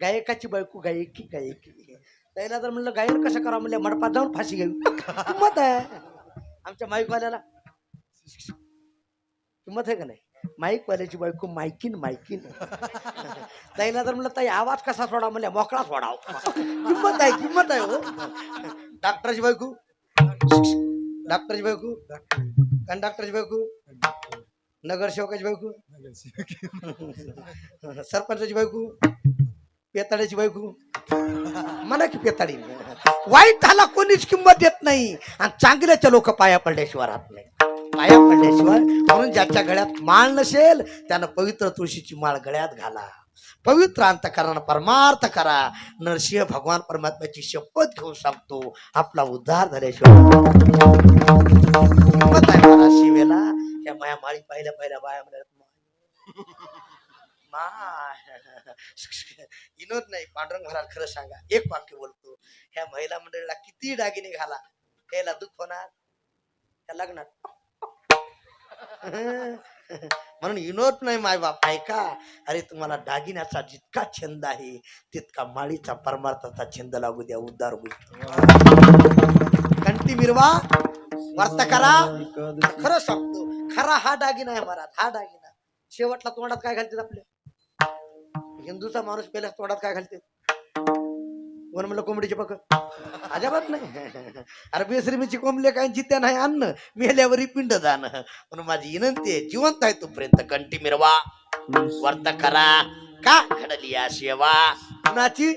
गायकाची बायको गायकी गायकी. त्याला जर म्हणलं गायन कसं करावं म्हणलं मडपात जाऊन फाशी घ्यावी किंमत आहे. आमच्या माईकवाल्याला. किंमत आहे का नाही? माईकवाल्याची बायको मायकीन मायकीन. त्याला जर म्हणलं ताई आवाज कसा सोडा म्हणल्या मोकळा सोडाव किंमत आहे किंमत आहे हो. डॉक्टरची बायको डॉक्टरची बायको कंडक्टरची बायको नगरसेवकाची बायको सरपंचाची बायको पेताड्याची बायको म्हणा की पेताडी. वाईट झाला कोणीच किंमत देत नाही. आणि चांगल्याच्या लोक पाया पडल्याशिवाय राहत नाही. पाया पडल्याशिवाय म्हणून ज्याच्या गळ्यात माळ नसेल त्यानं पवित्र तुळशीची माळ गळ्यात घाला. पवित्र अंतकरणानं परमार्थ करा. नरसिंह भगवान परमात्म्याची शपथ घेऊन सांगतो आपला उद्धार झाल्याशिवाय शिवेला. या माया माळी पाहिल्या पाहिल्या बाया म्हणतात माय विनोद नाही पांडुरंग महाराज खरं सांगा. एक वाक्य बोलतो. ह्या महिला मंडळीला किती दागिने घाला. याला दुःख होणार. त्या लग्नात. म्हणून विनोद नाही माय बाप ऐका. अरे तुम्हाला दागिन्याचा जितका छंद आहे तितका माळीचा परमार्थाचा छंद लागू द्या उद्धार होईल. कंटी मिरवा वार्ता करा. खरं सांगतो खरा हा दागिना आहे महाराज हा दागिना. शेवटला तोंडात काय घालतात आपल्या हिंदूचा माणूस पहिल्या तोंडात काय घालते? वन म्हणलं कोंबडीचे पक अजाबात नाही. अरे बेसरीमीची कोंबले काय जित्या नाही अन्न मेल्यावरी पिंड जाण. म्हणून माझी विनंती आहे जिवंत आहे तोपर्यंत कंटी मिरवा. वर्त करा. का घडली या सेवा कुणाची?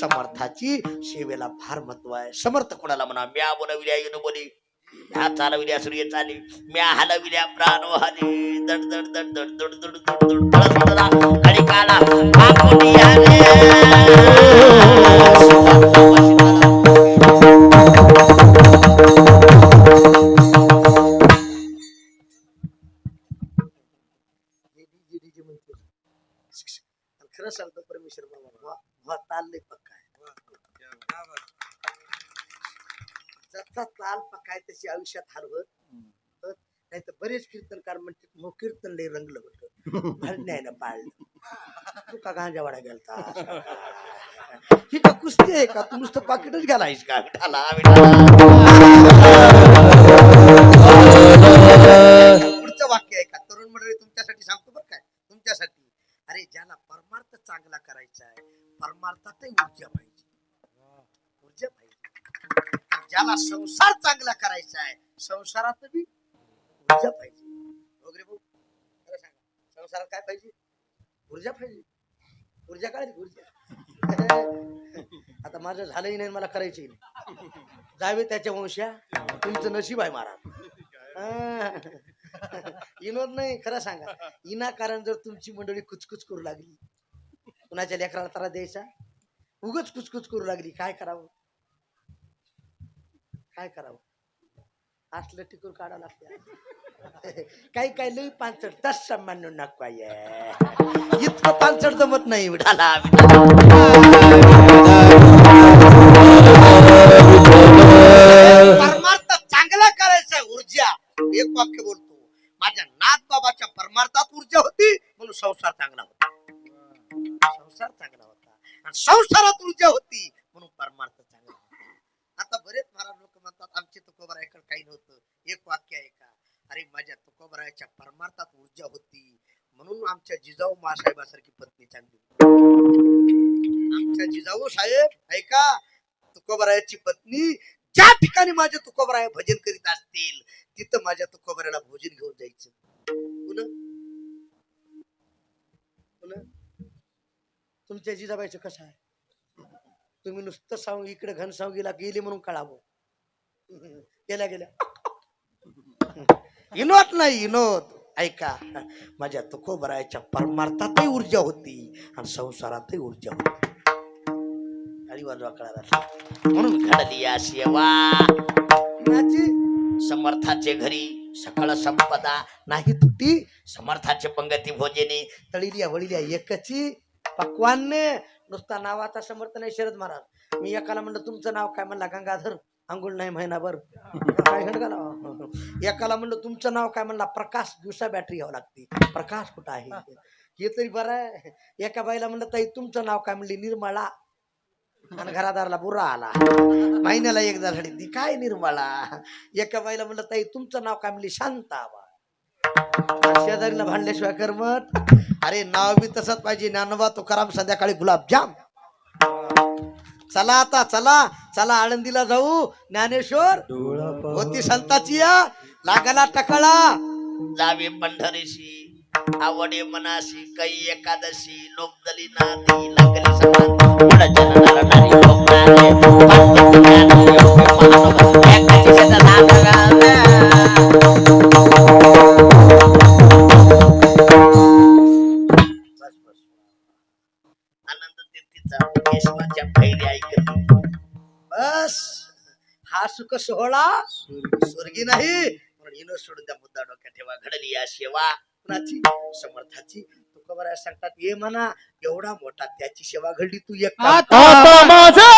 समर्थाची. सेवेला फार महत्त्व आहे. समर्थ कोणाला म्हणा म्या बोलविल्या येणं बोली. म्या चालविल्या सूर्य चाली म्या हलविल्या प्राण हली दड दड दड दड दड दड दड दड कळी काला काकोनी आले. खरं सांगतो परमेश्वर बाबा पक्का आहे ताल पक्का आहे तशी आयुष्यात हरवत नाही तर बरेच कीर्तनकार म्हणतात मग कीर्तन लय रंगलं होतं. ना पाळलं. तू का गांजावाडा गेलता ही का कुस्ती आहे का? तू नुसतं पाकिटच घालायस का? विठाला संसार चांगला करायचा आहे. संसारात बी ऊर्जा पाहिजे. हो वगैरे भाऊ? खरं सांगा. संसारात काय पाहिजे? ऊर्जा पाहिजे. ऊर्जा काय ऊर्जा. आता माझं झालंही नाही मला करायची नाही. जावे त्याच्या वंशा. तुमचं नशीब आहे महाराज. विनोद नाही खरं सांगा. विनाकारण जर तुमची मंडळी कुचकुच करू लागली. कुणाच्या लेकराला त्याला द्यायचा? उगच कुचकुच करू लागली. काय करावं? काय करावं? असलं टिकून काढावं लागतं. काही काही लई पांचट तस सन्मान नको आहे इतकं पांचट जमत नाही विठाला परमार्थ चांगला करायचा ऊर्जा. एक वाक्य बोलतो. माझ्या नाथ बाबाच्या परमार्थात ऊर्जा होती म्हणून संसार चांगला होता. संसार चांगला होता. आणि संसारात ऊर्जा होती म्हणून परमार्थ चांगला होता आता बरेच महाराज लोक म्हणतात आमचे तुकोबरायकडे काही नव्हतं एक वाक्य आहे का? अरे माझ्या तुकोबरायाच्या परमार्थात ऊर्जा होती. म्हणून आमच्या जिजाऊ मासाहेबासारखी पत्नी चांगली आमच्या जिजाऊ साहेब ऐका तुकोबरायाची पत्नी ज्या ठिकाणी माझे तुकोबराय भजन करीत असतील तिथं माझ्या तुकोबऱ्याला भोजन घेऊन जायचं. पुन्हा? तुमच्या जिजाबाईचं कसं आहे? तुम्ही नुसतं सांग इकडे घनसावगीला गेली म्हणून कळावं. गेल्या गेल्या. विनोद नाही विनोद ऐका माझ्या तुकोबरायच्या परमार्थातही ऊर्जा होती आणि संसारातही ऊर्जा होती. गाडी कळाला म्हणून घडली या सेवा. समर्थाचे घरी सकळ संपदा. नाही तुटी समर्थाचे पंगती भोजने. तळिल्या वळिल्या एकची. पक्वान्ने. नुसता नावाचा समर्थ नाही शरद महाराज. मी एकाला म्हणलं तुमचं नाव काय? म्हणला गंगाधर. अंघोळ नाही महिनाभर. काय घडगा नाव एकाला म्हणलं तुमचं नाव काय? म्हणला प्रकाश दिवसा बॅटरी घ्यावं लागते. प्रकाश कुठं आहे? हे. तरी बरं आहे. एका बाईला म्हणलं ताई तुमचं नाव काय? म्हणली निर्मळा आणि घरादाराला बुरा आला. महिन्याला एकदा झाली ती. काय निर्मळा एका बाईला म्हणलं ताई तुमचं नाव काय? म्हणली शांताबा. शेजारीला भांडल्याशिवाय करमत. अरे नाव बी तसंच पाहिजे. ज्ञानोबा तुकाराम संध्याकाळी गुलाबजाम. चला आता चला चला आळंदीला जाऊ. ज्ञानेश्वर होती संताची या. लागला टकळा. जावे पंढरीशी. आवडे मनाशी काही एकादशी. लोकदली नाती लागली समान दिवस हा सुख सोहळा स्वर्गी नाही म्हणून हिनं सोडून त्या मुद्दा डोक्यात ठेवा घडली या सेवा कुणाची समर्थाची तुकोबराय सांगतात ये म्हणा एवढा मोठा त्याची सेवा घडली तू एक काम माझा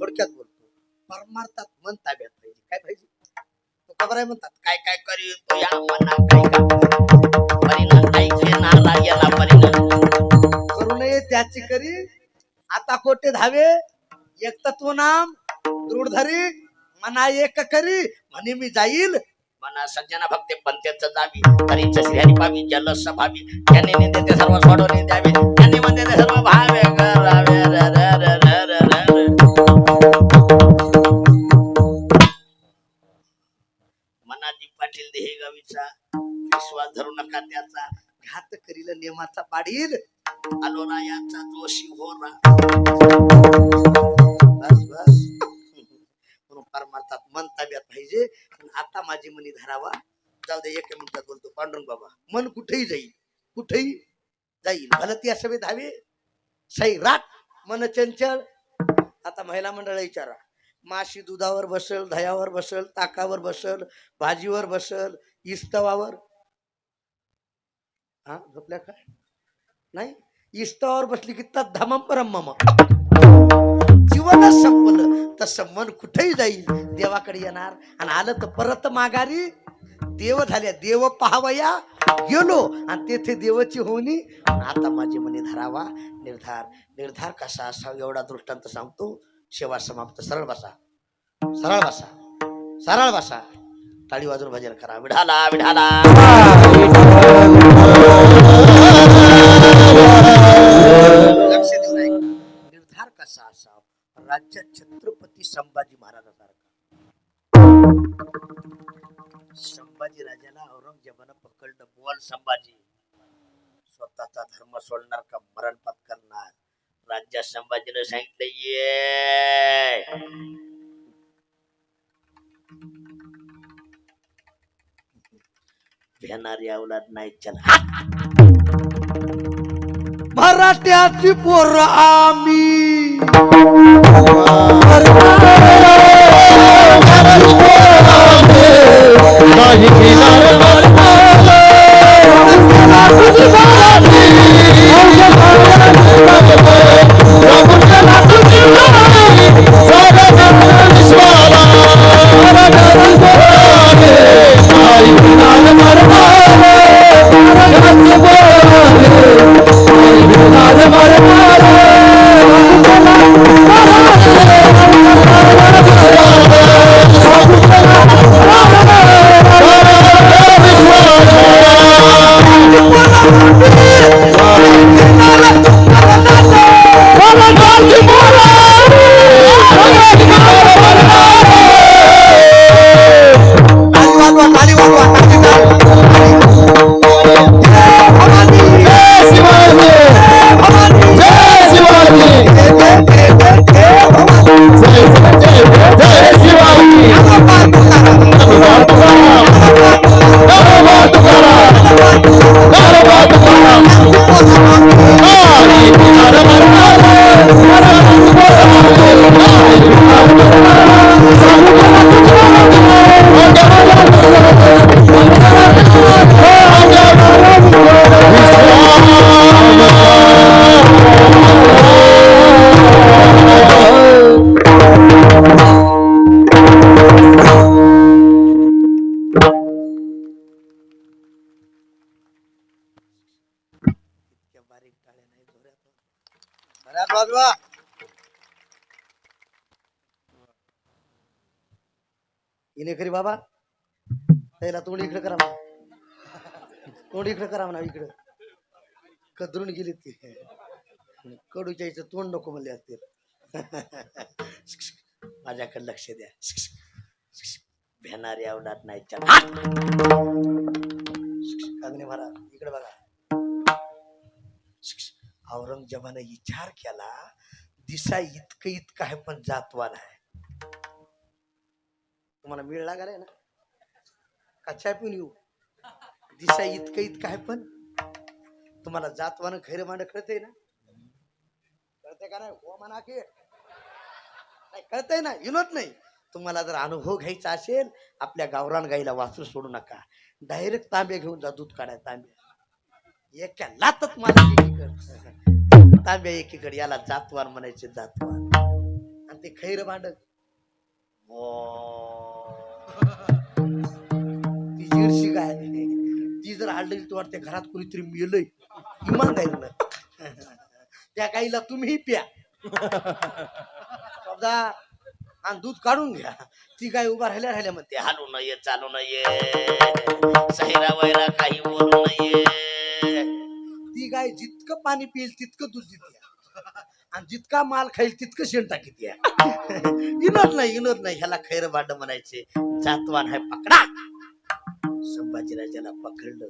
थोडक्यात बोलतो. परमार्थात मन ताब्यात पाहिजे. काय पाहिजे? तो खबर आहे म्हणतात काय काय करी तो या मना काय का परिणाम ऐकले नाला याला परिणाम. करू नये त्याची करी आता कोटे धावे एक तत्व नाम दृढ धरी मना एक करी म्हणे मी जाईल. मना सज्जना भक्ते पंथ्याच जावी तरी तरीच श्रीहरी पावी जल सभावी त्याने नेते सर्व सोडवणे द्यावे. त्याने म्हणते सर्व भावे करील नेमाचा पाडील. आलो ना जोशी होरा. बस बस. म्हणून परमार्थात मन ताब्यात पाहिजे. पण आता माझी मनी धरावा. जाऊ दे एका मिनिटात बोलतो पांडुरंग बाबा मन कुठेही जाईल कुठेही जाईल. भलं ती असं धावे सैराट मन चंचल. आता महिला मंडळ विचारा. माशी दुधावर बसल दह्यावर बसल ताकावर बसल भाजीवर बसल इस्तवावर हा झोपल्या काय नाही? इष्टावर बसली की तत् धमम परम मम. जीवनच संपलं तसं मन कुठेही जाईल. देवाकडे येणार आणि आलं तर परत माघारी. देव झाल्या देव पाहावया. गेलो आणि तेथे देवाची होणी आता माझी मनी धरावा. निर्धार निर्धार कसा असा एवढा दृष्टांत सांगतो. सेवा समाप्त. सरळ बसा. सरळ बसा. सरळ बसा. टाळी वाजून भजन करा. विढाला विढाला लक्ष देऊन ऐका. निर्धार कसा असावा? राज्यात छत्रपती संभाजी महाराजासारखा. संभाजी राजाला औरंगजेबानं पकडलं. बोल संभाजी. स्वतःचा धर्म सोडणार का? मरण पत्करणार. राज्यात संभाजीनं सांगितलं ये. भेनारी अवलाद नाही चला. मराठ्याची पोर आम्ही. नाही बारीक टाळ्या नाही जोरात. जोरात वाजवा इने खरी बाबा त्याला तोंड इकडे करा तोंड इकडे करा म्हणा इकडे. कदरून गेली ती. कडूच्या इथं तोंड नको म्हणले असतील माझ्याकडे लक्ष द्या. भेणारी आवडत नाही. चला. महाराज इकडे बघा. औरंगजेबाने विचार केला दिसा इतकं इतकं आहे पण जातवा आहे तुम्हाला मिळ लागलाय ना? कच्चा पिऊन येऊ. दिसा इतकं इतकं आहे पण तुम्हाला जातवान खैर मांड कळतंय ना? कळतंय का नाही? हो म्हणा की. नाही कळतंय ना? विनोद नाही. तुम्हाला जर अनुभव घ्यायचा असेल आपल्या गावरान गाईला वासरू सोडू नका. डायरेक्ट तांबे घेऊन जा दूध काढाय तांबे एका लातच मला एकीकडे. तांब्या एकीकड याला जातवार म्हणायचे जातवार. आणि ते खैर भांड ती जीरशी गाय. ती जर हल्ली तू वाटते घरात कोणीतरी मेलय. इमान जाईल ना त्या गाईला तुम्ही प्या. समजा आणि दूध काढून घ्या. ती गाय उभा राहिल्या राहिल्या म्हणते हालू नये चालू नये. सैरा वैरा काही बोलू नये. ती गाय जितकं पाणी पिईल तितकं दूध देते. आणि जितका माल खाईल तितकं शेण टाकीत. इनत नाही इनत नाही. ह्याला खैर भांड म्हणायचे. जातवान आहे पकडा. संभाजीराजाला पकडलं.